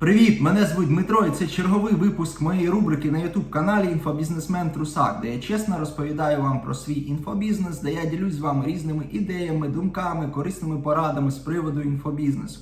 Привіт! Мене звуть Дмитро, і це черговий випуск моєї рубрики на youtube каналі Інфобізнесмен Трусак, де я чесно розповідаю вам про свій інфобізнес, де я ділюсь з вами різними ідеями, думками, корисними порадами з приводу інфобізнесу.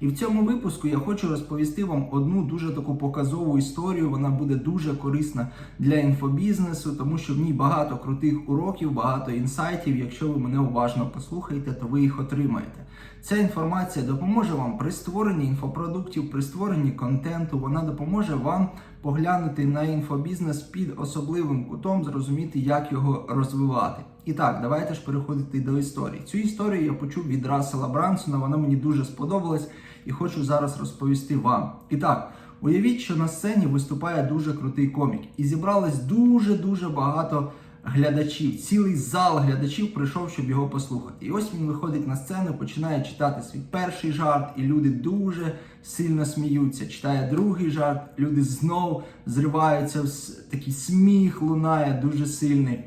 І в цьому випуску я хочу розповісти вам одну дуже таку показову історію. Вона буде дуже корисна для інфобізнесу, тому що в ній багато крутих уроків, багато інсайтів. Якщо ви мене уважно послухаєте, то ви їх отримаєте. Ця інформація допоможе вам при створенні інфопродуктів, при створенні контенту. Вона допоможе вам поглянути на інфобізнес під особливим кутом, зрозуміти, як його розвивати. І так, давайте ж переходити до історії. Цю історію я почув від Рассела Брансона. Вона мені дуже сподобалась і хочу зараз розповісти вам. І так, уявіть, що на сцені виступає дуже крутий комік, і зібралось дуже дуже багато глядачів. Цілий зал глядачів прийшов, щоб його послухати. І ось він виходить на сцену, починає читати свій перший жарт, і люди дуже сильно сміються. Читає другий жарт, люди знов зриваються такий сміх лунає дуже сильний.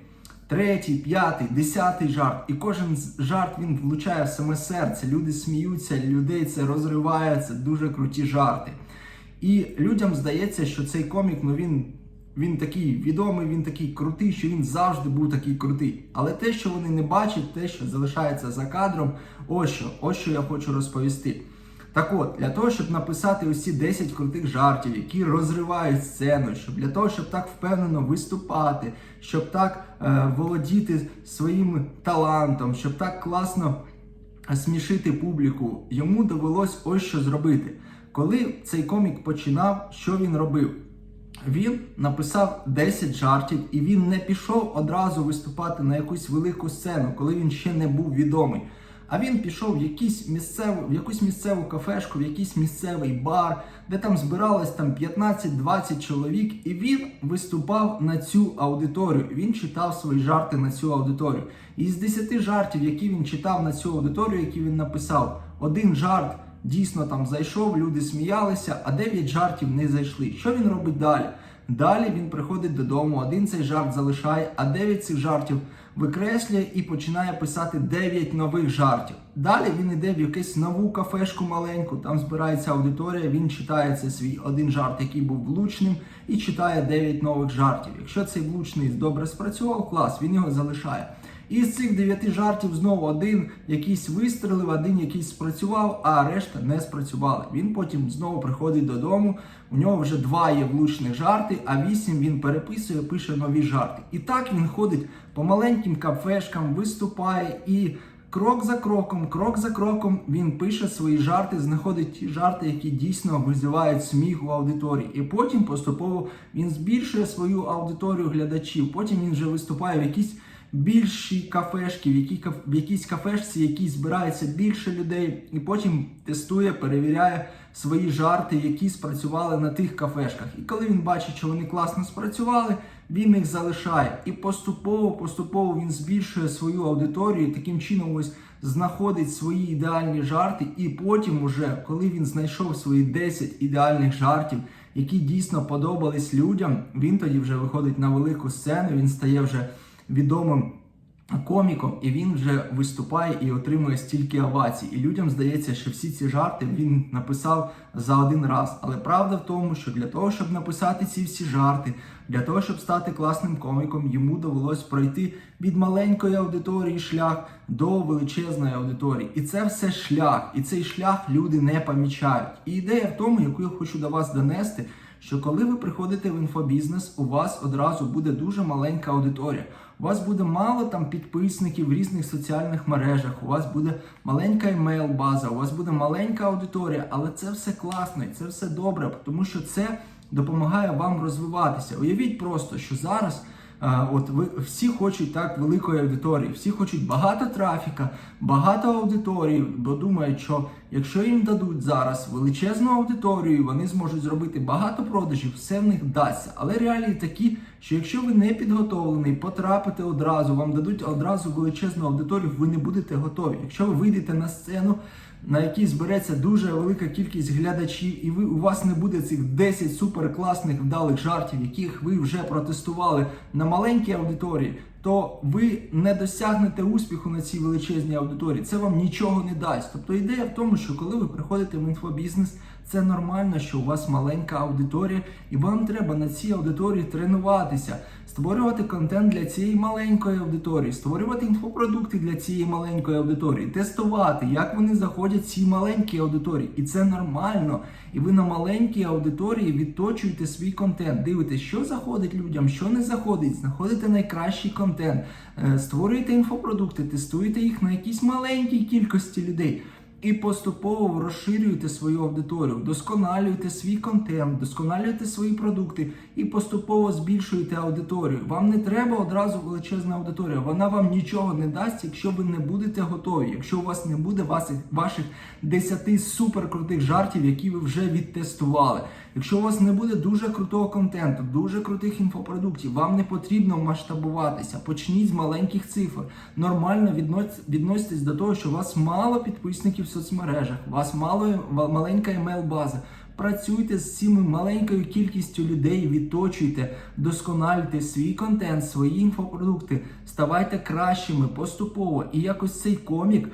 Третій, п'ятий, десятий жарт. І кожен жарт він влучає в саме серце. Люди сміються, людей це розриває, це дуже круті жарти. І людям здається, що цей комік, ну він, він такий відомий, він такий крутий, що він завжди був такий крутий. Але те, що вони не бачать, те, що залишається за кадром, ось що, ось що я хочу розповісти. Так от, для того, щоб написати усі 10 крутих жартів, які розривають сцену, щоб для того, щоб так впевнено виступати, щоб так е, володіти своїм талантом, щоб так класно смішити публіку, йому довелось ось що зробити. Коли цей комік починав, що він робив? Він написав 10 жартів, і він не пішов одразу виступати на якусь велику сцену, коли він ще не був відомий. А він пішов в якийсь місцеву, в якусь місцеву кафешку, в якийсь місцевий бар, де там збиралось там 15-20 чоловік, і він виступав на цю аудиторію. Він читав свої жарти на цю аудиторію. І з 10 жартів, які він читав на цю аудиторію, які він написав, один жарт дійсно там зайшов, люди сміялися, а 9 жартів не зайшли. Що він робить далі? Далі він приходить додому, один цей жарт залишає, а 9 цих жартів викреслює і починає писати 9 нових жартів. Далі він йде в якусь нову кафешку маленьку, там збирається аудиторія, він читає цей свій один жарт, який був влучним, і читає 9 нових жартів. Якщо цей влучний добре спрацював, клас, він його залишає. І з цих дев'яти жартів знову один якийсь вистрелив, один якийсь спрацював, а решта не спрацювали. Він потім знову приходить додому. У нього вже два є влучних жарти, а вісім він переписує, пише нові жарти. І так він ходить по маленьким кафешкам, виступає і. Крок за кроком, крок за кроком він пише свої жарти, знаходить ті жарти, які дійсно визивають сміх у аудиторії. І потім поступово він збільшує свою аудиторію глядачів. Потім він вже виступає в якісь більші кафешки, в, каф- в якійсь кафешці, в якій збирається більше людей, і потім тестує, перевіряє свої жарти, які спрацювали на тих кафешках. І коли він бачить, що вони класно спрацювали, він їх залишає. І поступово, поступово він збільшує свою аудиторію, таким чином ось знаходить свої ідеальні жарти. І потім, уже, коли він знайшов свої 10 ідеальних жартів, які дійсно подобались людям, він тоді вже виходить на велику сцену, він стає вже відомим коміком, і він вже виступає і отримує стільки овацій. І людям здається, що всі ці жарти він написав за один раз. Але правда в тому, що для того, щоб написати ці всі жарти, для того, щоб стати класним коміком, йому довелось пройти від маленької аудиторії шлях до величезної аудиторії. І це все шлях. І цей шлях люди не помічають. І ідея в тому, яку я хочу до вас донести що коли ви приходите в інфобізнес, у вас одразу буде дуже маленька аудиторія. У вас буде мало там підписників в різних соціальних мережах, у вас буде маленька емейл-база, у вас буде маленька аудиторія, але це все класно і це все добре, тому що це допомагає вам розвиватися. Уявіть просто, що зараз. От ви всі хочуть так великої аудиторії, всі хочуть багато трафіка, багато аудиторії, бо думають, що якщо їм дадуть зараз величезну аудиторію, вони зможуть зробити багато продажів, все в них вдасться. Але реалії такі, що якщо ви не підготовлений, потрапите одразу, вам дадуть одразу величезну аудиторію, ви не будете готові. Якщо ви вийдете на сцену, на якій збереться дуже велика кількість глядачів, і ви у вас не буде цих 10 суперкласних вдалих жартів, яких ви вже протестували на маленькій аудиторії. То ви не досягнете успіху на цій величезній аудиторії. Це вам нічого не дасть. Тобто ідея в тому, що коли ви приходите в інфобізнес, це нормально, що у вас маленька аудиторія, і вам треба на цій аудиторії тренуватися, створювати контент для цієї маленької аудиторії, створювати інфопродукти для цієї маленької аудиторії, тестувати, як вони заходять ці маленькі аудиторії. І це нормально. І ви на маленькій аудиторії відточуєте свій контент, дивитесь, що заходить людям, що не заходить, знаходите найкращий контент, е, створюєте інфопродукти, тестуєте їх на якійсь маленькій кількості людей. І поступово розширюєте свою аудиторію, вдосконалюєте свій контент, вдосконалюєте свої продукти і поступово збільшуєте аудиторію. Вам не треба одразу величезна аудиторія. Вона вам нічого не дасть, якщо ви не будете готові, якщо у вас не буде ваших 10 суперкрутих жартів, які ви вже відтестували. Якщо у вас не буде дуже крутого контенту, дуже крутих інфопродуктів, вам не потрібно масштабуватися. Почніть з маленьких цифр. Нормально відноситесь до того, що у вас мало підписників в соцмережах, у вас мало маленька емейл-база. Працюйте з цими маленькою кількістю людей, відточуйте, вдосконалюйте свій контент, свої інфопродукти, ставайте кращими поступово. І якось цей комік.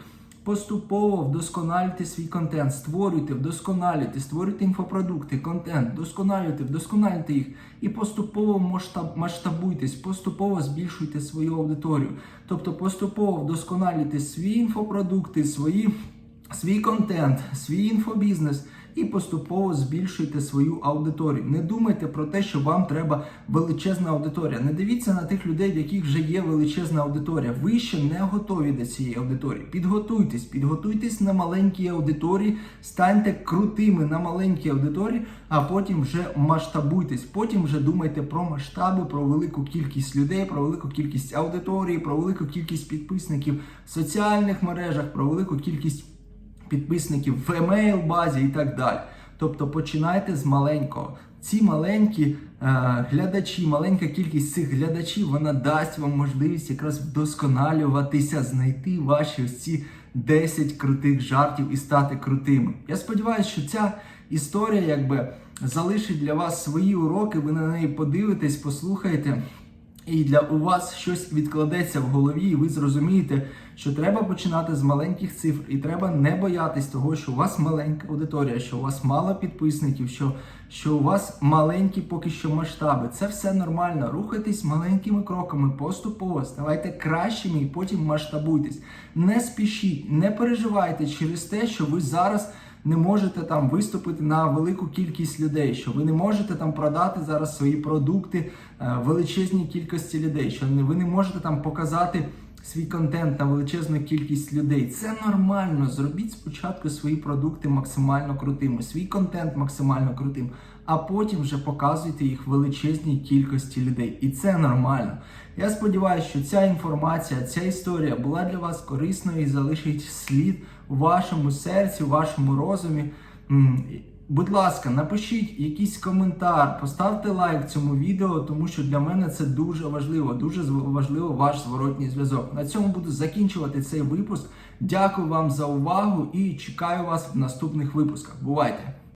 Поступово вдосконалюйте свій контент, створюйте, вдосконалюйте, створюйте інфопродукти, контент, вдосконалюйте, вдосконалюйте їх і поступово масштаб, масштабуйтесь, поступово збільшуйте свою аудиторію. Тобто поступово вдосконалюйте свої інфопродукти, свої, свій контент, свій інфобізнес. І поступово збільшуйте свою аудиторію. Не думайте про те, що вам треба величезна аудиторія. Не дивіться на тих людей, в яких вже є величезна аудиторія. Ви ще не готові до цієї аудиторії. Підготуйтесь, підготуйтесь на маленькій аудиторії, станьте крутими на маленькій аудиторії, а потім вже масштабуйтесь. Потім вже думайте про масштаби, про велику кількість людей, про велику кількість аудиторії, про велику кількість підписників в соціальних мережах, про велику кількість підписників в емейл базі і так далі. Тобто починайте з маленького. Ці маленькі е, глядачі, маленька кількість цих глядачів, вона дасть вам можливість якраз вдосконалюватися, знайти ваші ось ці 10 крутих жартів і стати крутими. Я сподіваюся, що ця історія якби залишить для вас свої уроки. Ви на неї подивитесь, послухаєте. І для у вас щось відкладеться в голові, і ви зрозумієте, що треба починати з маленьких цифр, і треба не боятись того, що у вас маленька аудиторія, що у вас мало підписників, що, що у вас маленькі поки що масштаби. Це все нормально. Рухайтесь маленькими кроками, поступово, ставайте кращими і потім масштабуйтесь. Не спішіть, не переживайте через те, що ви зараз не можете там виступити на велику кількість людей, що ви не можете там продати зараз свої продукти е, величезній кількості людей, що ви не можете там показати свій контент на величезну кількість людей. Це нормально. Зробіть спочатку свої продукти максимально крутими, свій контент максимально крутим, а потім вже показуйте їх величезній кількості людей. І це нормально. Я сподіваюся, що ця інформація, ця історія була для вас корисною і залишить слід у вашому серці, у вашому розумі. Будь ласка, напишіть якийсь коментар, поставте лайк цьому відео, тому що для мене це дуже важливо. Дуже важливо ваш зворотній зв'язок. На цьому буду закінчувати цей випуск. Дякую вам за увагу і чекаю вас в наступних випусках. Бувайте!